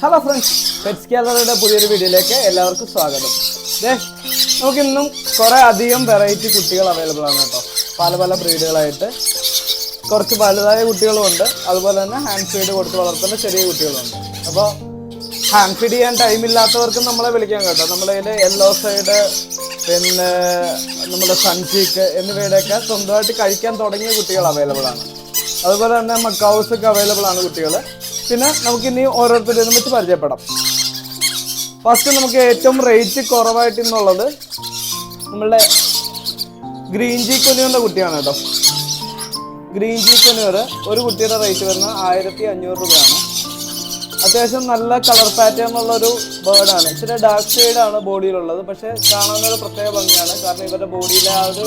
Hello friends pet സ്കേലറുടെ പുതിയൊരു വീഡിയോയിലേക്ക് എല്ലാവർക്കും സ്വാഗതം. ദേ നമുക്ക് ഇന്നും കുറേ അധികം വെറൈറ്റി കുട്ടികൾ അവൈലബിൾ ആണ് കേട്ടോ. പല പല ബ്രീഡുകളായിട്ട് കുറച്ച് വലുതായ കുട്ടികളുമുണ്ട്. അതുപോലെ തന്നെ ഹാൻഡ് ഫീഡ് കൊടുത്ത് വളർത്തുന്ന ചെറിയ കുട്ടികളുണ്ട് അപ്പോൾ ഹാൻഡ് ഫീഡ് ചെയ്യാൻ ടൈമില്ലാത്തവർക്കും നമ്മളെ വിളിക്കാം കേട്ടോ. നമ്മുടെ കയ്യിൽ യെല്ലോ സൈഡ് പിന്നെ നമ്മുടെ സൺചീക്ക് എന്നിവയുടെയൊക്കെ സ്വന്തമായിട്ട് കഴിക്കാൻ തുടങ്ങിയ കുട്ടികൾ അവൈലബിൾ ആണ്. അതുപോലെ തന്നെ മക്കൗസ് ഒക്കെ അവൈലബിൾ ആണ് കുട്ടികൾ പിന്നെ നമുക്ക് ഇനി ഓരോരുത്തരും വെച്ച് പരിചയപ്പെടാം. ഫസ്റ്റ് നമുക്ക് ഏറ്റവും റേറ്റ് കുറവായിട്ട് ഇന്നുള്ളത് നമ്മളുടെ ഗ്രീൻ ജി കൊനിയുടെ കുട്ടിയാണ് കേട്ടോ. ഗ്രീൻ ജി വരെ ഒരു കുട്ടിയുടെ റേറ്റ് വരുന്നത് ആയിരത്തി അഞ്ഞൂറ് രൂപയാണ്. അത്യാവശ്യം നല്ല കളർ പാറ്റേൺ ഉള്ള ഒരു ബേർഡാണ് ഇച്ചിരി ഡാർക്ക് ഷെയ്ഡ് ആണ് ബോഡിയിലുള്ളത് പക്ഷേ കാണാൻ ഒരു പ്രത്യേക ഭംഗിയാണ്. കാരണം ഇവരുടെ ബോഡിയിലെ ആ ഒരു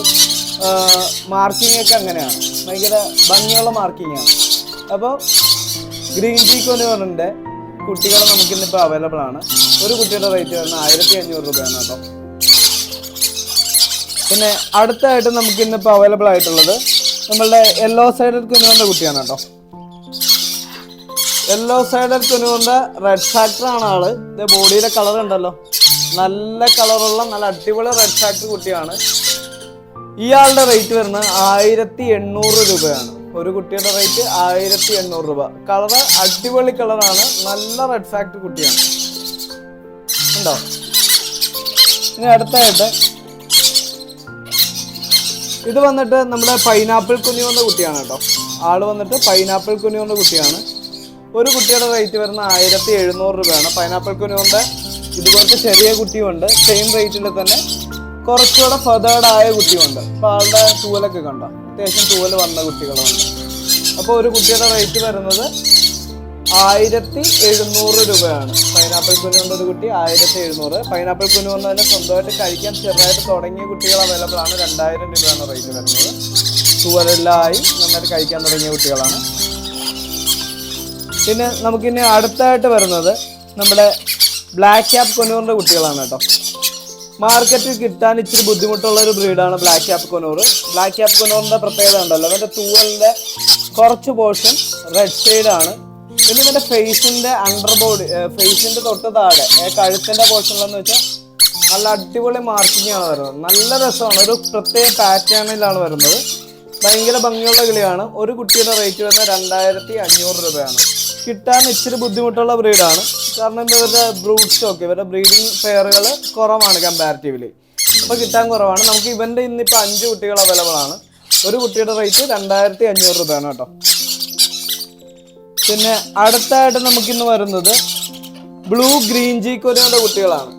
മാർക്കിംഗ് ഒക്കെ അങ്ങനെയാണ്. ഭയങ്കര ഭംഗിയുള്ള മാർക്കിംഗ് ആണ്. അപ്പോൾ ഗ്രീൻ ജി പറഞ്ഞിട്ട് കുട്ടികൾ നമുക്കിന്നിപ്പോൾ അവൈലബിൾ ആണ്. ഒരു കുട്ടിയുടെ റേറ്റ് വരുന്നത് ആയിരത്തി അഞ്ഞൂറ് രൂപയാണ് കേട്ടോ. പിന്നെ അടുത്തായിട്ട് നമുക്ക് ഇന്നിപ്പോൾ അവൈലബിൾ ആയിട്ടുള്ളത് നമ്മളുടെ യെല്ലോ സൈഡഡ് കുനുവറിന്റെ കുട്ടിയാണ് കേട്ടോ. യെല്ലോ സൈഡഡ് കുനുവിന്റെ റെഡ് ഫാക്ടർ ആണ് ആൾ. ഇത് ബോഡിയിലെ കളർ ഉണ്ടല്ലോ. നല്ല കളറുള്ള നല്ല അടിപൊളി റെഡ് ഫാക്ടർ കുട്ടിയാണ്. ഇയാളുടെ റേറ്റ് വരുന്നത് ആയിരത്തി എണ്ണൂറ് രൂപയാണ്. ഒരു കുട്ടിയുടെ റേറ്റ് ആയിരത്തി എണ്ണൂറ് രൂപ. കളറ് അടിപൊളി കളറാണ്. നല്ല റെഡ് ഫാക്ട് കുട്ടിയാണ്. ഉണ്ടോ? ഇനി അടുത്തായിട്ട് ഇത് വന്നിട്ട് നമ്മുടെ പൈനാപ്പിൾ കുഞ്ഞു വന്ന കുട്ടിയാണ് കേട്ടോ. ആൾ വന്നിട്ട് പൈനാപ്പിൾ കുഞ്ഞു വന്ന കുട്ടിയാണ്. ഒരു കുട്ടിയുടെ റേറ്റ് വരുന്ന ആയിരത്തി എഴുന്നൂറ് രൂപയാണ് പൈനാപ്പിൾ കുനുവിന്റെ ഇതുപോലത്തെ ചെറിയ കുട്ടിയുണ്ട്. സെയിം റേറ്റിൽ തന്നെ കുറച്ചുകൂടെ ഫെതേർഡ് ആയ കുട്ടിയുണ്ട്. അപ്പോൾ ആളുടെ തൂവലൊക്കെ കണ്ടോ? അത്യാവശ്യം തൂവൽ വന്ന കുട്ടികളുണ്ട് അപ്പോൾ ഒരു കുട്ടിയുടെ റേറ്റ് വരുന്നത് ആയിരത്തി എഴുന്നൂറ് രൂപയാണ്. പൈനാപ്പിൾ കുനുവിന്റെ ഒരു കുട്ടി ആയിരത്തി എഴുന്നൂറ്. പൈനാപ്പിൾ കുനുവെന്ന് തന്നെ സ്വന്തമായിട്ട് കഴിക്കാൻ ചെറുതായിട്ട് തുടങ്ങിയ കുട്ടികൾ അവൈലബിൾ ആണ്. രണ്ടായിരം രൂപയാണ് റേറ്റ് വരുന്നത്. തൂവലെല്ലായി നന്നായിട്ട് കഴിക്കാൻ തുടങ്ങിയ കുട്ടികളാണ്. പിന്നെ നമുക്കിനി അടുത്തായിട്ട് വരുന്നത് നമ്മുടെ ബ്ലാക്ക് ക്യാപ്പ് കൊനൂറിന്റെ കുട്ടികളാണ് കേട്ടോ. മാർക്കറ്റിൽ കിട്ടാൻ ഇച്ചിരി ബുദ്ധിമുട്ടുള്ള ഒരു ബ്രീഡാണ് black cap conure black cap കൊനൂറിന്റെ പ്രത്യേകത ഉണ്ടല്ലോ. അവന്റെ തൂവലിന്റെ കുറച്ച് പോർഷൻ റെഡ് ഷെയ്ഡാണ് പിന്നെ ഇവന്റെ ഫേസിന്റെ അണ്ടർ ബോഡി ഫേസിന്റെ തൊട്ട് താഴെ കഴുത്തിന്റെ പോർഷനിലെന്ന് വെച്ചാൽ നല്ല അടിപൊളി മാർക്കിംഗ് ആണ് വരുന്നത്. നല്ല രസമാണ്. ഒരു പ്രത്യേക പാറ്റേണിലാണ് വരുന്നത്. ഭയങ്കര ഭംഗിയുള്ള കിളിയാണ്. ഒരു കുട്ടിയുടെ റേറ്റ് വരുന്നത് രണ്ടായിരത്തി അഞ്ഞൂറ് രൂപയാണ്. കിട്ടാൻ ഇച്ചിരി ബുദ്ധിമുട്ടുള്ള ബ്രീഡാണ്. കാരണം ഇവരുടെ ബ്രൂഡ് ഒക്കെ ഇവരുടെ ബ്രീഡിങ് പെയറുകൾ കുറവാണ് കമ്പാരിറ്റീവ്ലി അപ്പോൾ കിട്ടാൻ കുറവാണ്. നമുക്ക് ഇവന്റെ ഇന്നിപ്പോൾ അഞ്ച് കുട്ടികൾ അവൈലബിൾ ആണ്. ഒരു കുട്ടിയുടെ റേറ്റ് രണ്ടായിരത്തി അഞ്ഞൂറ് രൂപയാണ് കേട്ടോ. പിന്നെ അടുത്തായിട്ട് നമുക്കിന്ന് വരുന്നത് ബ്ലൂ ഗ്രീൻ ജി കൊനോയുടെ കുട്ടികളാണ്.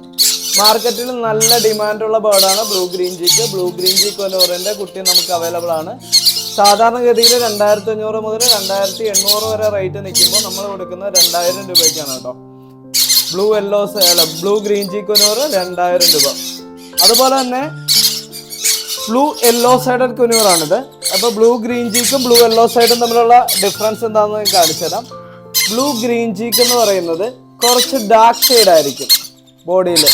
മാർക്കറ്റിൽ നല്ല ഡിമാൻഡുള്ള ബേർഡാണ് ബ്ലൂ ഗ്രീൻ ജിക്ക് ബ്ലൂ ഗ്രീൻ ജി കൊനോറിന്റെ കുട്ടി നമുക്ക് അവൈലബിൾ ആണ്. സാധാരണഗതിയിൽ രണ്ടായിരത്തി അഞ്ഞൂറ് മുതൽ രണ്ടായിരത്തി എണ്ണൂറ് വരെ റേറ്റ് നിൽക്കുമ്പോൾ നമ്മൾ കൊടുക്കുന്നത് രണ്ടായിരം രൂപയ്ക്കാണ് കേട്ടോ. ബ്ലൂ യെല്ലോ അല്ല ബ്ലൂ ഗ്രീൻ ജി കൊനൂറ് രണ്ടായിരം രൂപ. അതുപോലെ തന്നെ ബ്ലൂ യെല്ലോ സൈഡഡ് കുനൂറാണിത് അപ്പോൾ ബ്ലൂ ഗ്രീൻ ചീക്കും ബ്ലൂ യെല്ലോ സൈഡും തമ്മിലുള്ള ഡിഫറൻസ് എന്താണെന്ന് ഞാൻ കാണിച്ചു തരാം. ബ്ലൂ ഗ്രീൻ ചീക്ക് എന്ന് പറയുന്നത് കുറച്ച് ഡാർക്ക് ഷെയ്ഡ് ആയിരിക്കും ബോഡിയിൽ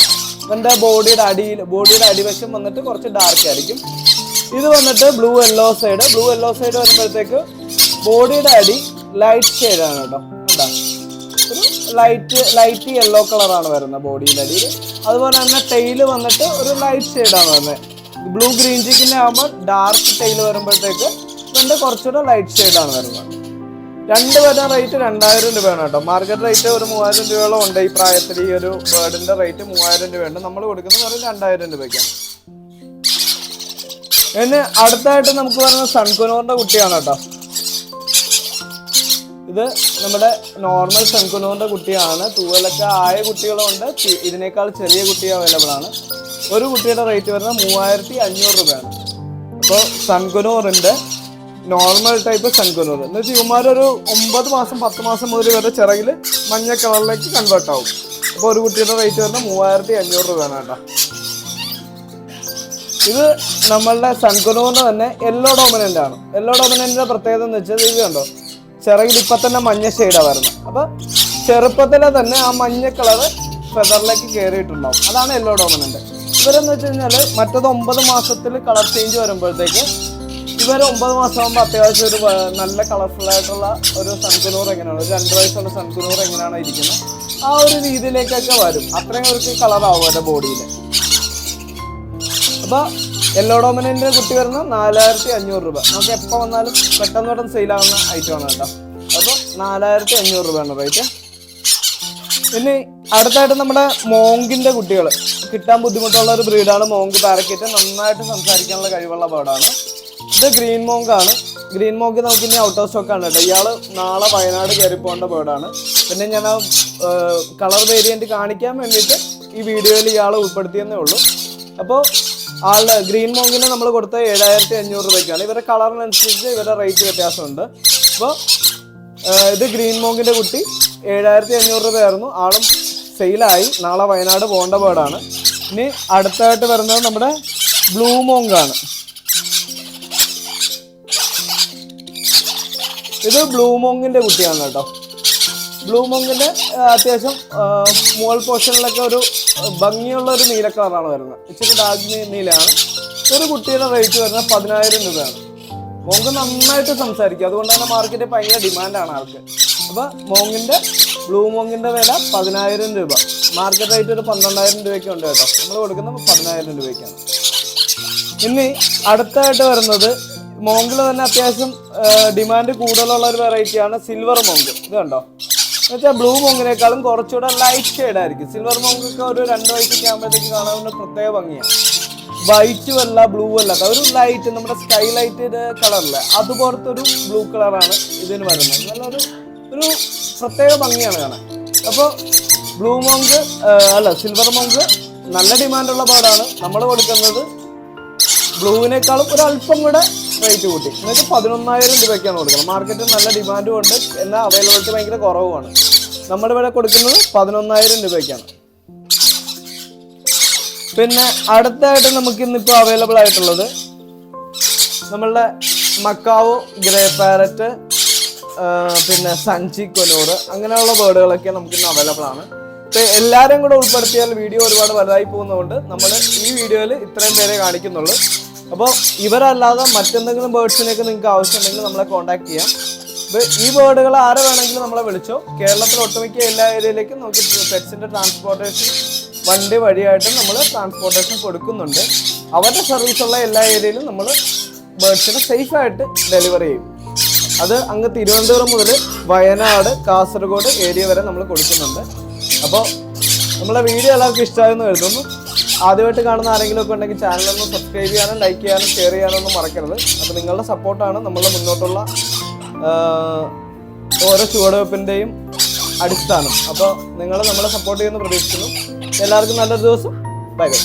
എന്റെ ബോഡിയുടെ അടിയിൽ ബോഡിയുടെ അടിവശം വന്നിട്ട് കുറച്ച് ഡാർക്ക് ആയിരിക്കും. ഇത് വന്നിട്ട് blue yellow side blue yellow side വരുമ്പോഴത്തേക്ക് ബോഡിയുടെ അടി ലൈറ്റ് ഷെയ്ഡാണ് കേട്ടോ. കണ്ടോ ഒരു ലൈറ്റ് ലൈറ്റ് യെല്ലോ കളറാണ് വരുന്നത് ബോഡിയുടെ അടിയിൽ. അതുപോലെ തന്നെ ടെയിൽ വന്നിട്ട് ഒരു ലൈറ്റ് ഷെയ്ഡാണ് വരുന്നത്. ബ്ലൂ ഗ്രീൻ ചിക്കിന്റെ ആകുമ്പോൾ ഡാർക്ക് ടെയിൽ വരുമ്പോഴത്തേക്ക് ഇതിന്റെ കുറച്ചുകൂടെ ലൈറ്റ് ഷെയ്ഡാണ് വരുന്നത്. രണ്ട് പേരുടെ റേറ്റ് രണ്ടായിരം രൂപയാണ് കേട്ടോ. മാർക്കറ്റ് റേറ്റ് ഒരു മൂവായിരം രൂപയോളം ഉണ്ട് ഈ പ്രായത്തിൽ. ഈ ഒരു ബേർഡിന്റെ റേറ്റ് മൂവായിരം രൂപയുണ്ട്. നമ്മൾ കൊടുക്കുന്നത് വെറും രണ്ടായിരം രൂപയ്ക്കാണ്. പിന്നെ അടുത്തായിട്ട് നമുക്ക് പറയുന്നത് സൺകുനോറിന്റെ കുട്ടിയാണ് കേട്ടോ. ഇത് നമ്മുടെ നോർമൽ ശംഖുനൂറിന്റെ കുട്ടിയാണ്. തൂവലൊക്കെ ആയ കുട്ടികളുണ്ട്. ഇതിനേക്കാൾ ചെറിയ കുട്ടി അവൈലബിൾ ആണ്. ഒരു കുട്ടിയുടെ റേറ്റ് വരുന്നത് മൂവായിരത്തി അഞ്ഞൂറ് രൂപയാണ്. അപ്പോൾ ശംഖുനൂറിന്റെ നോർമൽ ടൈപ്പ് ശംഖുനൂർ എന്ന് വെച്ചാൽ ഇവന്മാരൊരു ഒമ്പത് മാസം പത്ത് മാസം മുതൽ വരെ ചിറകിൽ മഞ്ഞ കളറിലേക്ക് കൺവേർട്ട് ആവും. അപ്പോൾ ഒരു കുട്ടിയുടെ റേറ്റ് വരുന്നത് മൂവായിരത്തി അഞ്ഞൂറ് രൂപയാണ് കേട്ടോ. ഇത് നമ്മളുടെ ശംഖുനൂറിന് തന്നെ യെല്ലോ ഡോമിനന്റ് ആണ്. യെല്ലോ ഡോമിനന്റിന്റെ പ്രത്യേകത എന്ന് വെച്ചാൽ ഇത് കണ്ടോ? ചിറകിൽ ഇപ്പം തന്നെ മഞ്ഞ ഷെയ്ഡാണ് വരുന്നത് അപ്പോൾ ചെറുപ്പത്തിലെ തന്നെ ആ മഞ്ഞ കളറ് ഫെദറിലേക്ക് കയറിയിട്ടുണ്ടാവും അതാണ് യെല്ലോ ഡോമിനന്റ് ഇവരെന്ന് വെച്ച് കഴിഞ്ഞാൽ മറ്റത് ഒമ്പത് മാസത്തിൽ കളർ ചേഞ്ച് വരുമ്പോഴത്തേക്ക് ഇവർ ഒമ്പത് മാസം ആകുമ്പോൾ അത്യാവശ്യം ഒരു നല്ല കളർഫുൾ ആയിട്ടുള്ള ഒരു സൺകുനൂർ എങ്ങനെയാണ്? ഒരു രണ്ട് വയസ്സുള്ള സൺകുനൂർ എങ്ങനെയാണ് ഇരിക്കുന്നത് ആ ഒരു രീതിയിലേക്കൊക്കെ വരും. അത്രയും അവർക്ക് കളറാവും അവരുടെ ബോഡിയിൽ അപ്പൊ യെല്ലോ ഡോമിനന്റെ കുട്ടി വരുന്ന നാലായിരത്തി അഞ്ഞൂറ് രൂപ. നമുക്ക് എപ്പോൾ വന്നാലും പെട്ടെന്ന് പെട്ടെന്ന് സെയിൽ ആവുന്ന ആണ് കേട്ടോ. അപ്പോൾ നാലായിരത്തി അഞ്ഞൂറ് രൂപയാണ് റേറ്റ് പിന്നെ അടുത്തായിട്ട് നമ്മുടെ മോങ്കിന്റെ കുട്ടികൾ കിട്ടാൻ ബുദ്ധിമുട്ടുള്ള ഒരു ബ്രീഡാണ് മോങ്ക് പാരക്കറ്റ്. നന്നായിട്ട് സംസാരിക്കാനുള്ള കഴിവുള്ള ബേർഡാണ് ഇത് ഗ്രീൻ മോങ്കാണ്. ഗ്രീൻ മോങ്ക് നമുക്ക് ഇനി ഔട്ട് ഓഫ് സ്റ്റോക്ക് ആണ് കേട്ടോ. ഇയാൾ നാളെ വയനാട് കയറി പോകേണ്ട ബേർഡാണ് പിന്നെ ഞാൻ ആ കളർ വേരിയന്റ് കാണിക്കാൻ വേണ്ടിയിട്ട് ഈ വീഡിയോയിൽ ഇയാൾ ഉൾപ്പെടുത്തിയെന്നേ ഉള്ളൂ. അപ്പോൾ ആളുടെ ഗ്രീൻ മോങ്കിന് നമ്മൾ കൊടുത്ത ഏഴായിരത്തി അഞ്ഞൂറ് രൂപയ്ക്കാണ്. ഇവരുടെ കളറിനനുസരിച്ച് ഇവരുടെ റേറ്റ് വ്യത്യാസമുണ്ട്. അപ്പോൾ ഇത് ഗ്രീൻ മോങ്കിന്റെ കുട്ടി ഏഴായിരത്തി അഞ്ഞൂറ് രൂപയായിരുന്നു. ആളും സെയിലായി. നാളെ വയനാട് പോകേണ്ട ബേർഡാണ് ഇനി അടുത്തായിട്ട് വരുന്നത് നമ്മുടെ ബ്ലൂ മോങ്കാണ്. ഇത് ബ്ലൂ മോങ്ങിന്റെ കുട്ടിയാണ് കേട്ടോ. ബ്ലൂ മോങ്കിന്റെ അത്യാവശ്യം മോൾ പോർഷനിലൊക്കെ ഒരു ഭംഗിയുള്ള ഒരു നീല കളറാണ് വരുന്നത്. ഇച്ചിരി ഡാർക്ക് നീലയാണ്. ഒരു കുട്ടിയുടെ റേറ്റ് വരുന്നത് പതിനായിരം രൂപയാണ്. മോങ്ക് നന്നായിട്ട് സംസാരിക്കും. അതുകൊണ്ട് തന്നെ മാർക്കറ്റിൽ ഭയങ്കര ഡിമാൻഡാണ് ആൾക്ക്. അപ്പൊ മോങ്ങിന്റെ ബ്ലൂ മോങ്ങിന്റെ വില പതിനായിരം രൂപ. മാർക്കറ്റ് റേറ്റ് ഒരു പന്ത്രണ്ടായിരം രൂപയ്ക്ക് ഉണ്ട് കേട്ടോ. നമ്മൾ കൊടുക്കുന്നത് പതിനായിരം രൂപയ്ക്കാണ്. ഇനി അടുത്തായിട്ട് വരുന്നത് മോങ്കിൽ തന്നെ അത്യാവശ്യം ഡിമാൻഡ് കൂടുതലുള്ള ഒരു വെറൈറ്റിയാണ് സിൽവർ മോങ്ക്. ഇത് കണ്ടോ? എന്നുവെച്ചാൽ ബ്ലൂ മോങ്ങിനേക്കാളും കുറച്ചുകൂടെ ലൈറ്റ് ഷെയ്ഡ് ആയിരിക്കും. സിൽവർ മോങ്ങൊക്കെ ഒരു രണ്ട് വയസ്സൊക്കെ ആകുമ്പോഴത്തേക്ക് കാണാവുന്ന പ്രത്യേക ഭംഗിയാണ് വൈറ്റും അല്ല ബ്ലൂ അല്ല. ഒരു ലൈറ്റ് നമ്മുടെ സ്കൈ ലൈറ്റ് കളറിൽ അതുപോലത്തെ ഒരു ബ്ലൂ കളറാണ് ഇതിന് വരുന്നത്. നല്ലൊരു ഒരു പ്രത്യേക ഭംഗിയാണ് കാണാൻ. അപ്പോൾ ബ്ലൂ മോങ്ക് അല്ല സിൽവർ മോങ്ക് നല്ല ഡിമാൻഡുള്ള പാടാണ്. നമ്മൾ കൊടുക്കുന്നത് ബ്ലൂവിനേക്കാളും ഒരല്പം കൂടെ റേറ്റ് കൂട്ടി. എന്നിട്ട് പതിനൊന്നായിരം രൂപയ്ക്കാണ് കൊടുക്കുന്നത്. മാർക്കറ്റിൽ നല്ല ഡിമാൻഡും ഉണ്ട്. എന്നാൽ അവൈലബിലിറ്റി ഭയങ്കര കുറവുമാണ്. നമ്മുടെ ഇവിടെ കൊടുക്കുന്നത് പതിനൊന്നായിരം രൂപയ്ക്കാണ്. പിന്നെ അടുത്തായിട്ട് നമുക്ക് ഇന്നിപ്പോൾ അവൈലബിൾ ആയിട്ടുള്ളത് നമ്മളുടെ മക്കാവോ ഗ്രേ പാരറ്റ് പിന്നെ സഞ്ചി കൊനൂർ അങ്ങനെയുള്ള ബേർഡുകളൊക്കെ നമുക്ക് ഇന്ന് അവൈലബിൾ ആണ്. ഇപ്പൊ എല്ലാവരും കൂടെ ഉൾപ്പെടുത്തിയാൽ വീഡിയോ ഒരുപാട് വലുതായി പോകുന്നതുകൊണ്ട് നമ്മൾ ഈ വീഡിയോയിൽ ഇത്രയും പേരെ കാണിക്കുന്നുള്ളൂ. അപ്പോൾ ഇവരല്ലാതെ മറ്റെന്തെങ്കിലും ബേർഡ്സിനെയൊക്കെ നിങ്ങൾക്ക് ആവശ്യമുണ്ടെങ്കിൽ നമ്മളെ കോൺടാക്ട് ചെയ്യാം. ഈ ബേർഡുകൾ ആരെ വേണമെങ്കിലും നമ്മളെ വിളിച്ചോ. കേരളത്തിൽ ഒട്ടുമിക്ക എല്ലാ ഏരിയയിലേക്കും നമുക്ക് പെറ്റ്സിന്റെ ട്രാൻസ്പോർട്ടേഷൻ വണ്ടി വഴിയായിട്ട് നമ്മൾ ട്രാൻസ്പോർട്ടേഷൻ കൊടുക്കുന്നുണ്ട്. അവരുടെ സർവീസ് ഉള്ള എല്ലാ ഏരിയയിലും നമ്മൾ ബേർഡ്സിനെ സേഫായിട്ട് ഡെലിവറി ചെയ്യും. അത് അങ്ങ് തിരുവനന്തപുരം മുതൽ വയനാട് കാസർഗോഡ് ഏരിയ വരെ നമ്മൾ കൊടുക്കുന്നുണ്ട്. അപ്പോൾ നമ്മളെ വീഡിയോ എല്ലാവർക്കും ഇഷ്ടമായെന്ന് കരുതുന്നു. ആദ്യമായിട്ട് കാണുന്ന ആരെങ്കിലും ഒക്കെ ഉണ്ടെങ്കിൽ ചാനലൊന്ന് സബ്സ്ക്രൈബ് ചെയ്യാനും ലൈക്ക് ചെയ്യാനും ഷെയർ ചെയ്യാനും ഒന്നും മറക്കരുത്. അപ്പോൾ നിങ്ങളുടെ സപ്പോർട്ടാണ് നമ്മളുടെ മുന്നോട്ടുള്ള ഓരോ ചുവടുവെപ്പിന്റെയും അടിസ്ഥാനം. അപ്പോൾ നിങ്ങൾ നമ്മളെ സപ്പോർട്ട് ചെയ്യുന്ന പ്രതീക്ഷിക്കുന്നു. എല്ലാവർക്കും നല്ലൊരു ദിവസം. Bye bye